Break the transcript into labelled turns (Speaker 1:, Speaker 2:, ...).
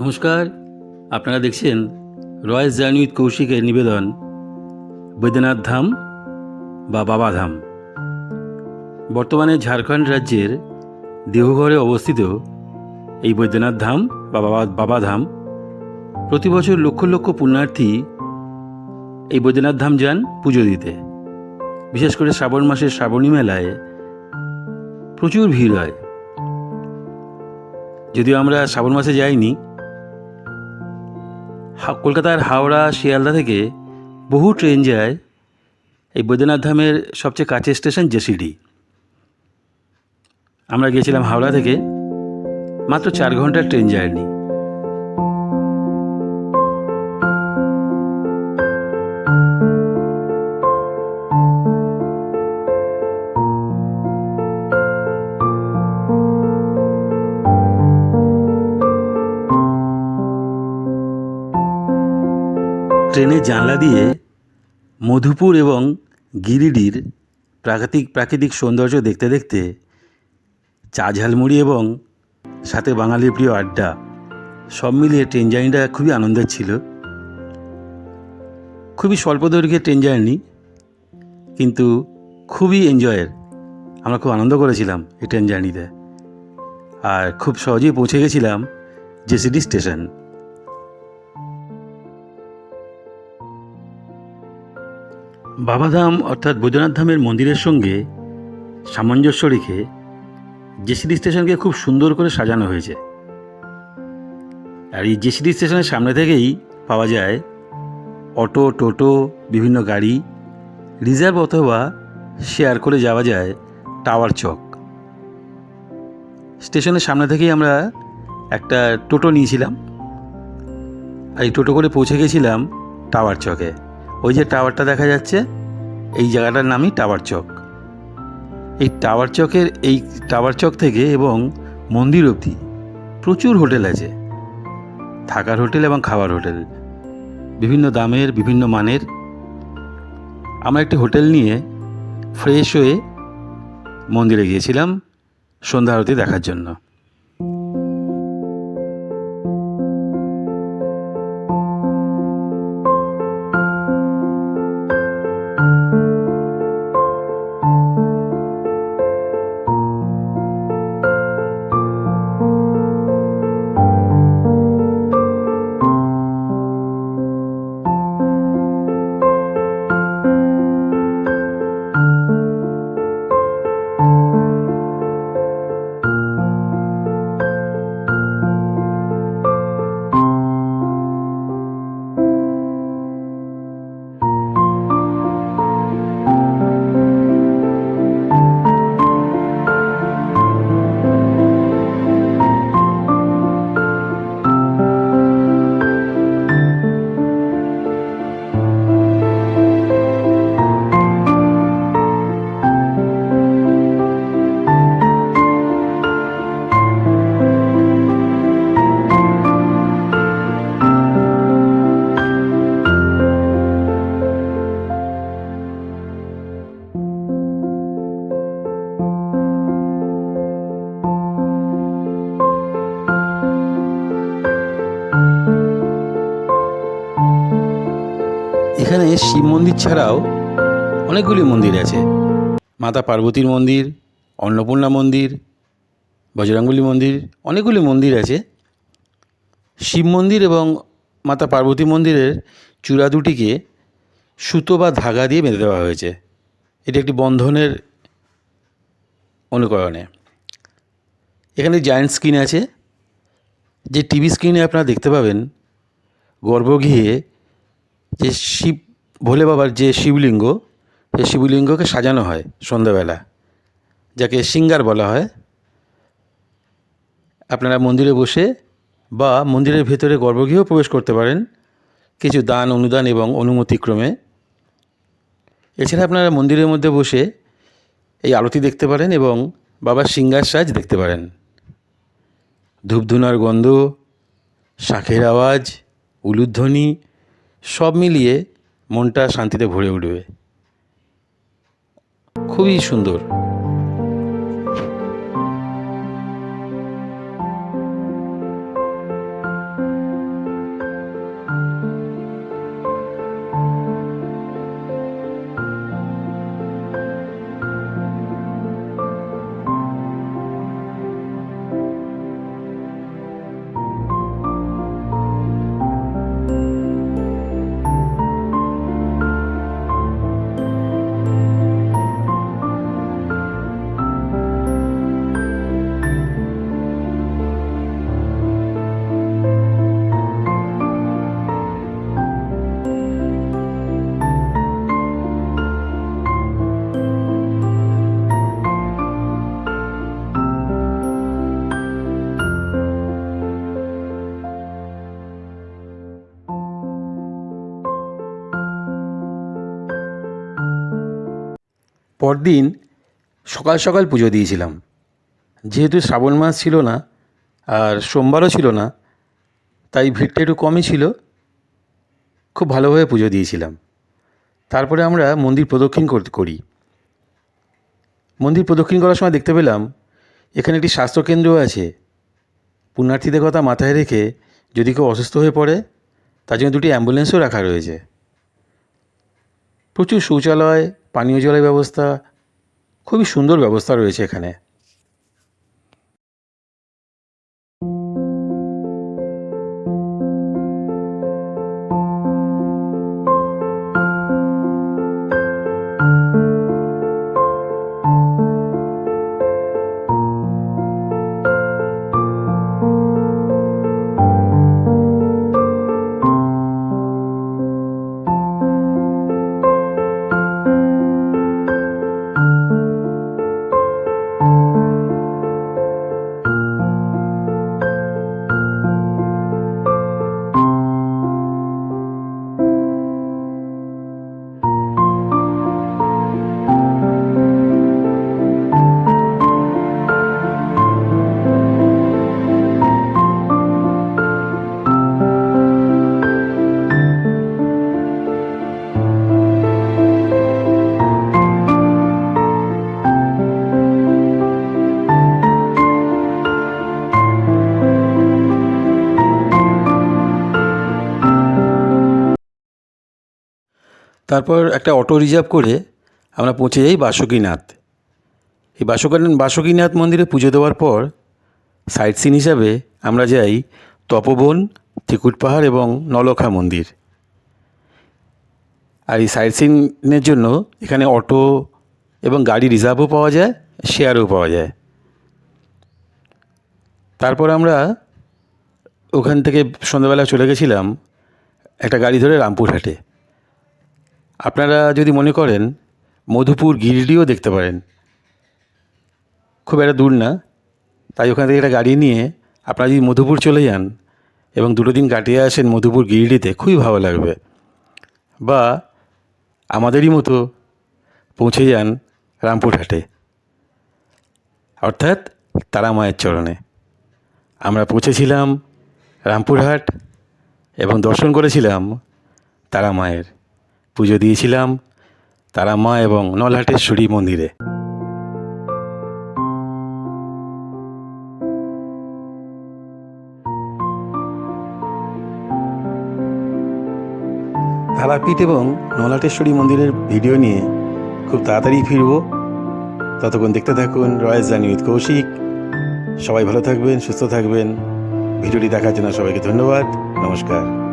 Speaker 1: নমস্কার। আপনারা দেখছেন রয়্যাল জার্নি উইথ কৌশিকের নিবেদন। বৈদ্যনাথ ধাম বা বাবাধাম বর্তমানে ঝাড়খণ্ড রাজ্যের দেহঘরে অবস্থিত এই বৈদ্যনাথ ধাম বা বাবা বাবাধাম প্রতি বছর লক্ষ লক্ষ পুণ্যার্থী এই বৈদ্যনাথ ধাম যান পুজো দিতে। বিশেষ করে শ্রাবণ মাসের শ্রাবণী মেলায় প্রচুর ভিড় হয়। যদিও আমরা শ্রাবণ মাসে যাইনি কলকাতার হাওড়া, শিয়ালদা থেকে বহু ট্রেন যায় এই বৈদ্যনাথ ধামের সবচেয়ে কাছের স্টেশন জেসিডি। আমরা গিয়েছিলাম হাওড়া থেকে, মাত্র চার ঘণ্টার ট্রেন জার্নি। ট্রেনের জানলা দিয়ে মধুপুর এবং গিরিডির প্রাকৃতিক প্রাকৃতিক সৌন্দর্য দেখতে দেখতে চা ঝালমুড়ি এবং সাথে বাঙালির প্রিয় আড্ডা সব মিলিয়ে ট্রেন জার্নিটা খুবই আনন্দের ছিল। খুবই স্বল্প দৈর্ঘ্যের ট্রেন জার্নি, কিন্তু খুবই এনজয়ের আমরা খুব আনন্দ করেছিলাম এই ট্রেন জার্নিতে। আর খুব সহজেই পৌঁছে গেছিলাম জেসিডি স্টেশন। বাবাধাম অর্থাৎ বৈদ্যনাথ ধামের মন্দিরের সঙ্গে সামঞ্জস্য রেখে জেসিডি স্টেশনকে খুব সুন্দর করে সাজানো হয়েছে। আর এই জেসিডি স্টেশনের সামনে থেকেই পাওয়া যায় অটো, টোটো, বিভিন্ন গাড়ি, রিজার্ভ অথবা শেয়ার করে যাওয়া যায় টাওয়ার চক। স্টেশনের সামনে থেকেই আমরা একটা টোটো নিয়েছিলাম। আর এই টোটো করে পৌঁছে গেছিলাম টাওয়ার চকে। ওই যে টাওয়ারটা দেখা যাচ্ছে, এই জায়গাটার নামই টাওয়ার চক। এই টাওয়ার চকের এই টাওয়ার চক থেকে এবং মন্দির অবধি প্রচুর হোটেল আছে। থাকার হোটেল এবং খাবার হোটেল। বিভিন্ন দামের, বিভিন্ন মানের। আমরা একটি হোটেল নিয়ে ফ্রেশ হয়ে মন্দিরে গিয়েছিলাম সন্ধ্যা আরতি দেখার জন্য। এখানে শিব মন্দির ছাড়াও অনেকগুলি মন্দির আছে। মাতা পার্বতীর মন্দির, অন্নপূর্ণা মন্দির বজরাঙ্গুলি মন্দির, অনেকগুলি মন্দির আছে। শিব মন্দির এবং মাতা পার্বতী মন্দিরের চূড়া দুটিকে সুতো বা ধাগা দিয়ে বেঁধে দেওয়া হয়েছে। এটি একটি বন্ধনের অনুকরণে। এখানে জায়েন্ট স্ক্রিন আছে। যে টিভি স্ক্রিনে আপনারা দেখতে পাবেন, গর্ভগৃহে যে শিব ভোলে বাবার যে শিবলিঙ্গ সেই শিবলিঙ্গকে সাজানো হয় সন্ধ্যাবেলা, যাকে সিঙ্গার বলা হয়। আপনারা মন্দিরে বসে বা মন্দিরের ভেতরে গর্ভগৃহেও প্রবেশ করতে পারেন কিছু দান, অনুদান এবং অনুমতিক্রমে। এছাড়া আপনারা মন্দিরের মধ্যে বসে এই আরতি দেখতে পারেন এবং বাবার সিঙ্গার সাজ দেখতে পারেন। ধূপধুনার গন্ধ, শাঁখের আওয়াজ, উলুধ্বনি, সব মিলিয়ে মনটা শান্তিতে ভরে উঠবে। খুবই সুন্দর। পরদিন সকাল সকাল পুজো দিয়েছিলাম। যেহেতু শ্রাবণ মাস ছিল না আর সোমবারও ছিল না, তাই ভিড়টা একটু কমই ছিল, খুব ভালোভাবে পুজো দিয়েছিলাম। তারপরে আমরা মন্দির প্রদক্ষিণ করতে করি। মন্দির প্রদক্ষিণ করার সময় দেখতে পেলাম এখানে একটি স্বাস্থ্যকেন্দ্র আছে। পুণ্যার্থীদের কথা মাথায় রেখে যদি কেউ অসুস্থ হয়ে পড়ে, তার জন্য দুটি অ্যাম্বুলেন্সও রাখা রয়েছে। প্রচুর শৌচালয় পানীয় জলের ব্যবস্থা খুবই সুন্দর ব্যবস্থা রয়েছে এখানে। তারপর একটা অটো রিজার্ভ করে আমরা পৌঁছে যাই বাসুকীনাথ। এই বাসুকী বাসুকীনাথ মন্দিরে পুজো দেওয়ার পর সাইট সিন হিসাবে আমরা যাই তপবন, ত্রিকুট পাহাড় এবং নলখা মন্দির। আর এই সাইট সিনের জন্য এখানে অটো এবং গাড়ি রিজার্ভও পাওয়া যায় শেয়ারও পাওয়া যায়। তারপর আমরা ওখান থেকে সন্ধ্যাবেলা চলে গেছিলাম একটা গাড়ি ধরে রামপুরহাটে। আপনারা যদি মনে করেন, মধুপুর গিরিডিও দেখতে পারেন। খুব একটা দূর না। তাই ওখান থেকে একটা গাড়ি নিয়ে আপনারা যদি মধুপুর চলে যান এবং দুটো দিন কাটিয়ে আসেন মধুপুর গিরিডিতে, খুবই ভালো লাগবে। বা আমাদেরই মতো পৌঁছে যান রামপুরহাটে। অর্থাৎ তারা মায়ের চরণে। আমরা পৌঁছেছিলাম রামপুরহাট এবং দর্শন করেছিলাম তারা মায়ের। পুজো দিয়েছিলাম তারা মা এবং নলহাটেশ্বরী মন্দিরে। তারাপীঠ এবং নলহাটেশ্বরী মন্দিরের ভিডিও নিয়ে খুব তাড়াতাড়ি ফিরব। ততক্ষণ দেখতে থাকুন রয়েস জানি উইথ কৌশিক। সবাই ভালো থাকবেন, সুস্থ থাকবেন। ভিডিওটি দেখার জন্য সবাইকে ধন্যবাদ। নমস্কার।